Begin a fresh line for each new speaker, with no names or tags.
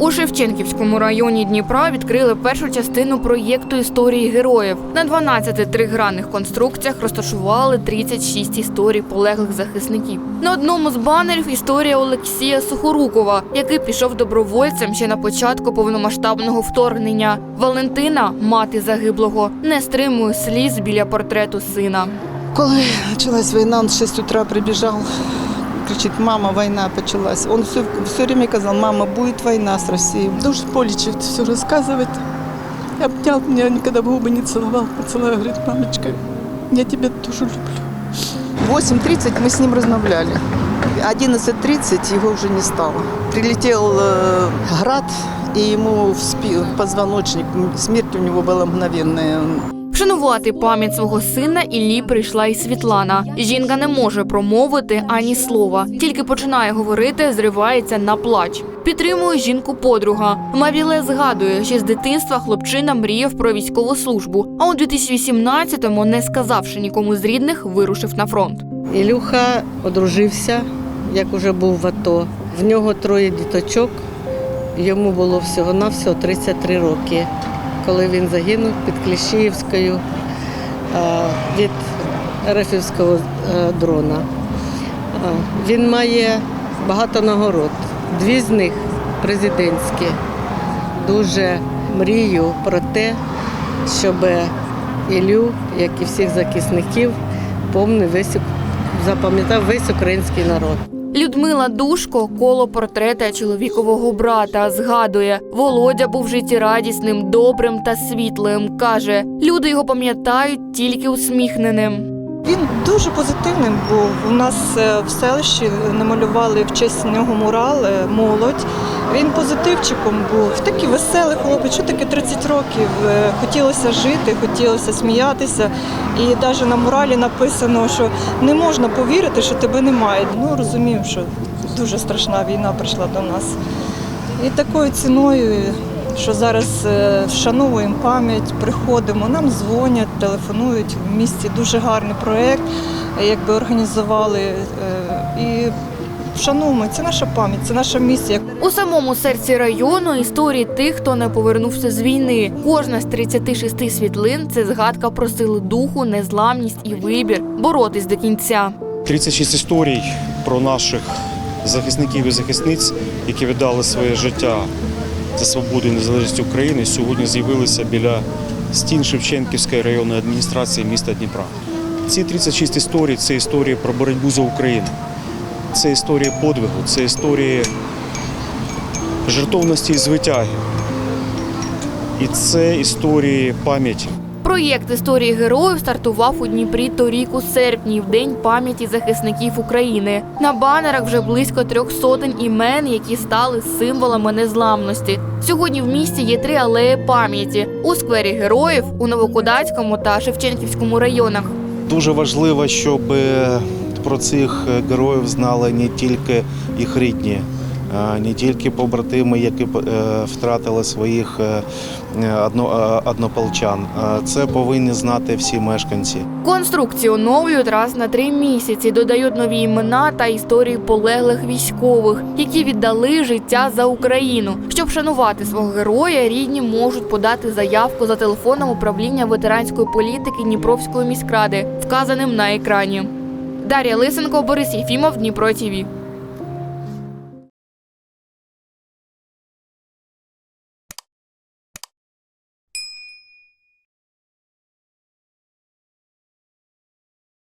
У Шевченківському районі Дніпра відкрили першу частину проєкту історії героїв. На 12 тригранних конструкціях розташували 36 історій полеглих захисників. На одному з банерів історія Олексія Сухорукова, який пішов добровольцем ще на початку повномасштабного вторгнення. Валентина, мати загиблого, не стримує сліз біля портрету сина.
Коли почалась війна, в 6 утра прибіжав, кричить, мама, війна почалась. Он все, все время казав, мама, буде війна з Росією. Дуже боляче все розказувати. Обнял меня, никогда в губы не целовал. Поцеловал, говорит, мамочка, я тебя тоже люблю. 8.30 мы с ним размовляли. 11.30 его уже не стало. Прилетел э, град, и ему в спи- в позвоночник, смерть у него была мгновенная.
Вшанувати пам'ять свого сина Іллі прийшла і Світлана. Жінка не може промовити ані слова, тільки починає говорити, зривається на плач. Підтримує жінку подруга. Мавіле згадує, що з дитинства хлопчина мріяв про військову службу. А у 2018-му, не сказавши нікому з рідних, вирушив на фронт.
Ілюха одружився, як уже був в АТО. В нього троє діточок. Йому було всього-навсього 33 роки, коли він загинув під Кліщіївською е, від рефівського е, дрона. Е, Він має багато нагород. Дві з них президентські. Дуже мрію про те, щоб Ілю, як і всіх захисників, помнив весь запам'ятав весь український народ.
Людмила Душко коло портрета чоловікового брата згадує, Володя був житті радісним, добрим та світлим. каже, люди його пам'ятають тільки усміхненим.
Він дуже позитивним був. У нас е, в селищі намалювали в честь нього мурал е, молодь. Він позитивчиком був. Такий веселий хлопець, що таке 30 років. Е, Хотілося жити, хотілося сміятися. І навіть на муралі написано, що не можна повірити, що тебе немає. Ну розумів, що дуже страшна війна прийшла до нас. І такою ціною, що зараз е, вшановуємо пам'ять, приходимо, нам дзвонять, телефонують. В місті дуже гарний проєкт, якби організували. е, І вшановуємо, це наша пам'ять, це наша місія.
У самому серці району історії тих, хто не повернувся з війни. Кожна з 36 світлин це згадка про сили духу, незламність і вибір боротись до кінця.
36 історій про наших захисників і захисниць, які віддали своє життя за свободу і незалежність України, сьогодні з'явилися біля стін Шевченківської районної адміністрації міста Дніпра. Ці 36 історій це історії про боротьбу за Україну. Це історії подвигу, це історії жертовності і звитяги. І це історії пам'яті.
Проєкт історії героїв стартував у Дніпрі торік у серпні, в день пам'яті захисників України. На банерах вже близько трьох сотень імен, які стали символами незламності. Сьогодні в місті є три алеї пам'яті у сквері героїв, у Новокодацькому та Шевченківському районах.
Дуже важливо, щоб про цих героїв знали не тільки їх рідні, не тільки побратими, які е, втратили своїх е, е, однополчан. Це повинні знати всі мешканці.
Конструкцію оновлюють раз на три місяці, додають нові імена та історії полеглих військових, які віддали життя за Україну. Щоб вшанувати свого героя, рідні можуть подати заявку за телефоном управління ветеранської політики Дніпровської міськради, вказаним на екрані. Дар'я Лисенко, Борис Єфімов, Дніпро ТІВІ.